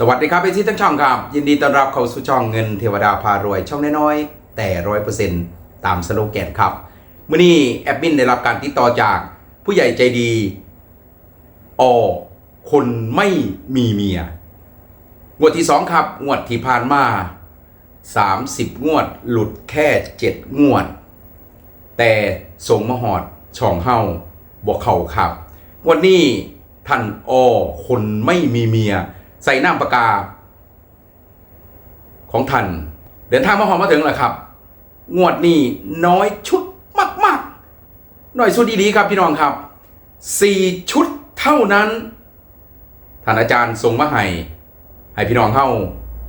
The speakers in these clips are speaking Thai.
สวัสดีครับพี่ที่ทั้งช่องครับ ยินดีต้อนรับเข้าสู่ช่องเงินเทวดาพารวยช่องน้อยๆ แต่ร้อยเปอร์เซ็นต์ตามสโลแกนครับเมื่อนี้แอดมินได้รับการติดต่อจากผู้ใหญ่ใจดีอคนไม่มีเมีย งวดที่สองครับ งวดที่ผ่านมา30งวด หลุดแค่7งวด แต่ส่งมหอดช่องเฮาบอกเขาครับวันนี้ท่านอคนไม่มีเมีย ใส่น้ำปากกา ของท่านเดินทางมาหอมมาถึงแล้วครับ งวดนี้น้อยชุดมากๆน้อยสุดดีๆครับพี่น้องครับสี่ชุดเท่านั้นท่านอาจารย์ทรงมาให้ให้พี่น้องเฮา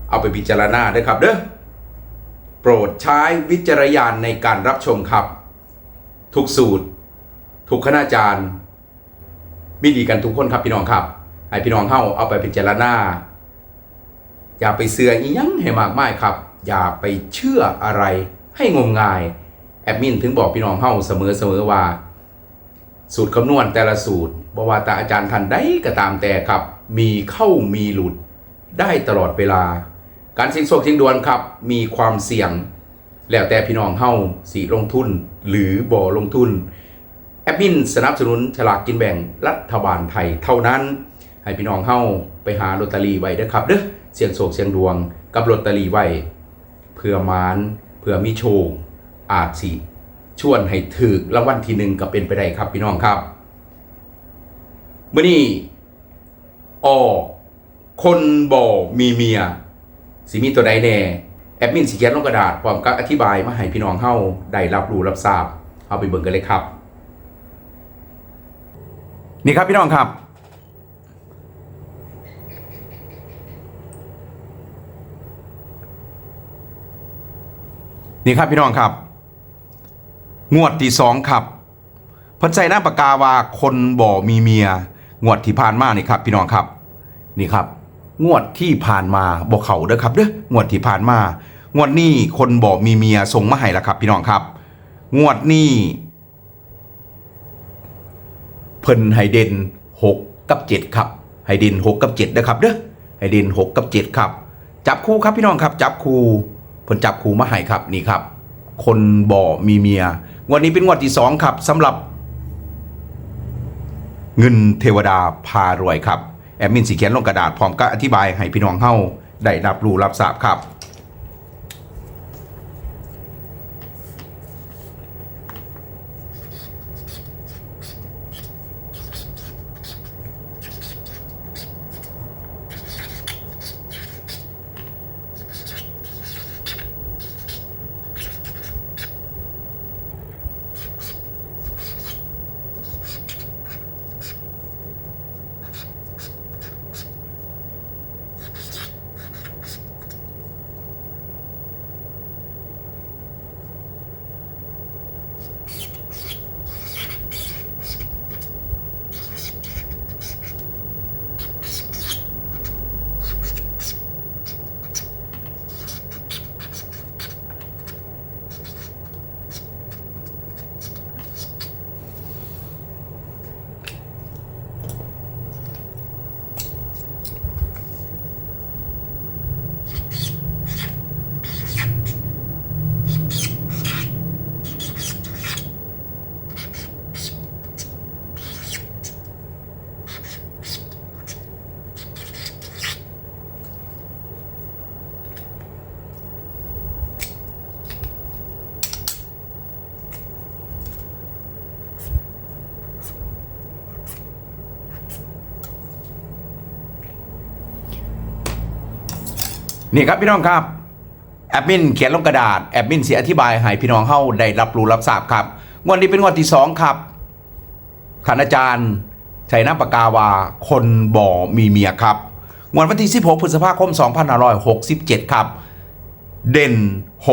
เอาไปพิจารณาด้วยครับเด้อโปรดใช้วิจารณญาณในการรับชมครับ ทุกสูตร ทุกคณาจารย์ มีดีกันทุกคนครับพี่น้องครับ ให้พี่น้องเฮาเอาไปพิจารณาอย่าไปเสืออียังให้มากมายครับ อย่าไปเชื่ออะไรให้งมงาย แอดมินถึงบอกพี่น้องเฮาเสมอเสมอว่า สูตรคำนวณแต่ละสูตรบว่าแต่อาจารย์ท่านใดก็ตามแต่ครับ มีเข้ามีหลุดได้ตลอดเวลา การสี่ยงโชคสี่ยงดวงครับ มีความเสี่ยง แล้วแต่พี่น้องเฮาสีลงทุน หรือบ่ลงทุน แอดมินสนับสนุนฉลากกินแบ่งรัฐบาลไทยเท่านั้น ให้พี่น้องเฮาไปหาลอตเตอรี่ไว้เด้อครับเด้อเสี่ยงโชคเสี่ยงดวงกับลอตเตอรี่ไว้เพื่อมานเพื่อมีโชคอาจสิชวนให้ถือรางวัลที่หนึ่งก็เป็นไปได้ครับพี่น้องครับเมื่อนี้ออคนบ่มีเมียสิมีตัวใดแน่แอดมินสิเขียนลงกระดาษพร้อมกับอธิบายมาให้พี่น้องเฮาได้รับรู้รับทราบเอาไปเบิ่งกันเลยครับ นี่ครับพี่น้องครับ นี่ครับพี่น้องครับ งวดที่สองครับพิ่นใส่หน้าปากกาว่าคนบ่มีเมีย งวดที่ผ่านมานี่ครับ พี่น้องครับ นี่ครับ งวดที่ผ่านมาบอกเขาเด้อครับเด้องวดที่ผ่านมา งวดนี้คนบ่มีเมียส่งมาให้ล้วครับ พี่น้องครับ งวดนี้เพิ่นไฮเดน6กับ7ครับไฮเดน6กับ7นะครับเด้อไฮเดน6กับ7ครับ จับคู่ครับพี่น้องครับ จับคู่ เพิ่นจับคู่มาให้ครับนี่ครับ คนบ่มีเมียงวดนี้เป็นงวดที่สองครับสำหรับ เงินเทวดาพารวยครับแอดมินสีเขียนลงกระดาษพร้อมก็อธิบายให้พี่น้องเฮาได้รับรู้รับทราบครับ นี่ครับพี่น้องครับแอดมินเขียนลงกระดาษแอดมินเสียอธิบายให้พี่น้องเฮาได้รับรู้รับทราบครับงวดนี้เป็นงวดที่สองครับท่านอาจารย์ชัยน้ำปากาวา คนบ่อมีเมียครับงวดวันที่ 16 พฤษภาคม 2567 ครับ เด่น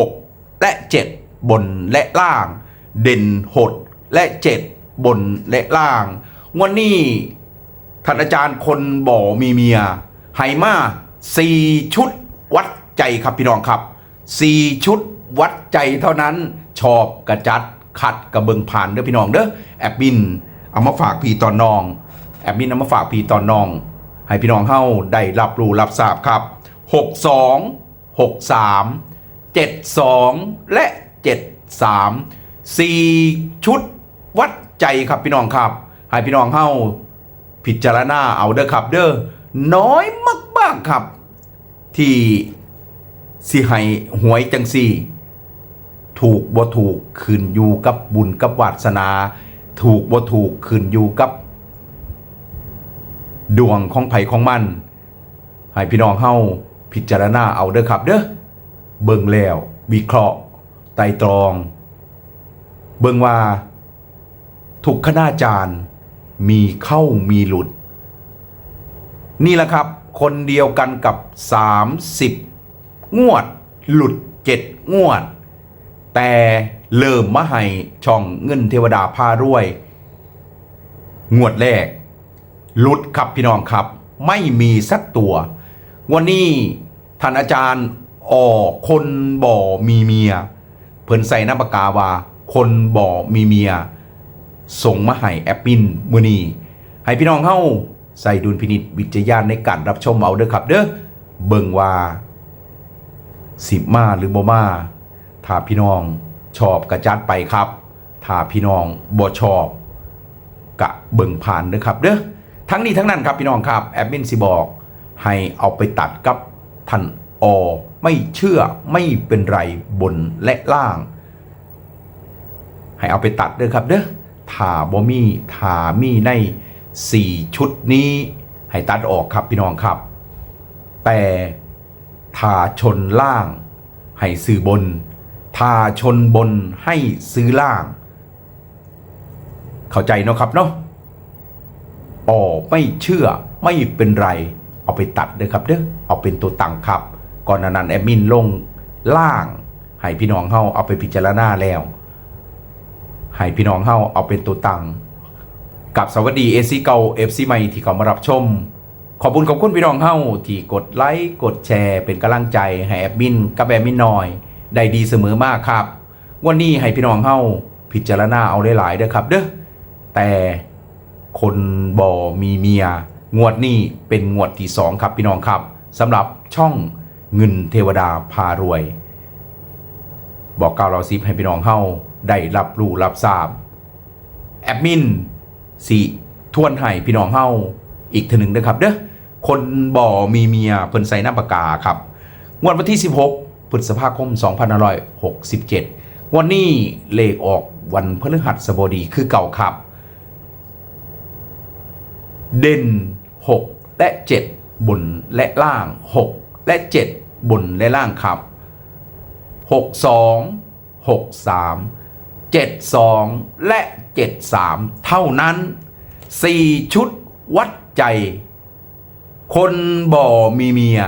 6 และ 7 บนและล่าง เด่น 6 และ 7 บนและล่างงวดนี้ท่านอาจารย์คนบ่มีเมียไฮมาสี่ชุด วัดใจครับพี่น้องครับสี่ชุดวัดใจเท่านั้นชอบกระจัดขัดกระเบิงผ่านเด้อพี่น้องเด้อแอบบินเอามาฝากพี่ตอนน้อง แอบบินเอามาฝากพี่ตอนน้อง ให้พี่น้องเฮาได้รับรู้รับทราบครับ 62 63 72 และ 73 4 ชุดวัดใจครับพี่น้องครับ ให้พี่น้องเฮาพิจารณาเอาเด้อครับเด้อน้อยมากๆครับ ที่สิให้หวยจังสี่ ถูกบ่ถูกขึ้นอยู่กับบุญกับวาสนา ถูกบ่ถูกขึ้นอยู่กับ ดวงของไผของมัน ให้พี่น้องเฮาพิจารณาเอาเด้อครับเด้อเบิ่งแล้ววิเคราะห์ไตรตรอง เบิ่งว่าทุกคณาจารย์มีเข้ามีหลุด นี่แหละครับ คนเดียวกันกับ 30 งวด หลุด 7 งวด แต่เริ่มมาให้ช่องเงินเทวดาพารวย งวดแรก หลุดครับพี่น้องครับ ไม่มีสักตัว วันนี้ท่านอาจารย์ออคนบ่อมีเมีย เพิ่นใส่หน้าปากกาว่า คนบ่อมีเมีย ส่งมาให้แอปปินมือนีให้พี่น้องเฮา ใส่ดุลพินิจวิจยานในการรับชมเอาเด้อครับ เด้อเบิ่งว่าสิบมาหรือบ่มาถ้าพี่น้องชอบกระจัดไปครับ ถ้าพี่น้องบ่ชอบกะเบิ่งผ่านเด้อครับ เด้อทั้งนี้ทั้งนั้นครับพี่น้องครับแอดมินสิบอก ให้เอาไปตัดกับท่านอไม่เชื่อไม่เป็นไรบนและล่าง ให้เอาไปตัดเด้อครับเด้อถ้าบ่มีถ้ามีใน 4 ชุดนี้ให้ตัดออกครับพี่น้องครับ แต่ถ้าชนล่าง ให้ซื้อบนถ้าชนบนให้ซื้อล่าง เข้าใจเนาะครับเนาะอ๋อไม่เชื่อไม่เป็นไร เอาไปตัดเด้อครับเด้อเอาเป็นตัวตังครับ ก่อนนานั้นแอดมินลงล่าง ให้พี่น้องเฮาเอาไปพิจารณาแล้ว ให้พี่น้องเฮาเอาเป็นตัวตัง กับสวัสดีเอซีเก่าเอฟซีใหม่ที่เขามารับชม ขอบคุณขอบคุณพี่น้องเฮาที่กดไลค์กดแชร์เป็นกำลังใจให้แอดมินกับแอดมินหน่อย ได้ดีเสมอมากครับ วันนี้ให้พี่น้องเฮาพิจารณาเอาได้หลายๆเด้อครับเด้อแต่คนบ่มีเมีย งวดนี้เป็นงวดที่สองครับพี่น้องครับสำหรับช่องเงินเทวดาพารวย บอกกล่าวเราซิให้พี่น้องเฮาได้รับรู้รับทราบแอดมิน สิทวนให้พี่น้องเฮาอีกเทอหนึ่งนะครับเด้อคนบ่มีเมียเพิ่นใส่หน้าปากกาครับงวดวันที่ 16พฤษภาคม2567 วันนี้เลขออกวันพฤหัสบดีคือเก่าครับ เด่น 6 และ 7 บนและล่าง 6 และ 7 บนและล่างครับ 62 63 72 และ 73 เท่านั้น 4 ชุดวัดใจ คนบ่มีเมีย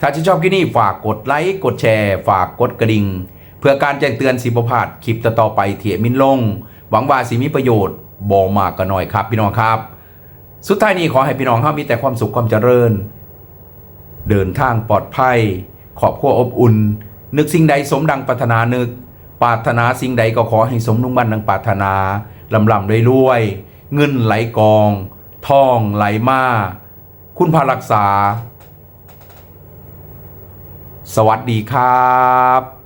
ถ้าชื่นชอบคลิปนี้ฝากกดไลค์กดแชร์ ฝากกดกระดิ่ง เพื่อการแจ้งเตือนสิบพาดคลิปต่อๆไปเถียมินลง หวังว่าสิมีประโยชน์บ่มากก็น้อยครับพี่น้องครับ สุดท้ายนี้ขอให้พี่น้องเฮามีแต่ความสุขความเจริญ เดินทางปลอดภัยขอบครัวอบอุ่น นึกสิ่งใดสมดังปรารถนานึก ปรารถนาสิ่งใดก็ขอให้สมนุ่งบันดังปรารถนาลำลำรวยๆเงินไหลกอง ทองไหลมา คุณพารักษา สวัสดีครับ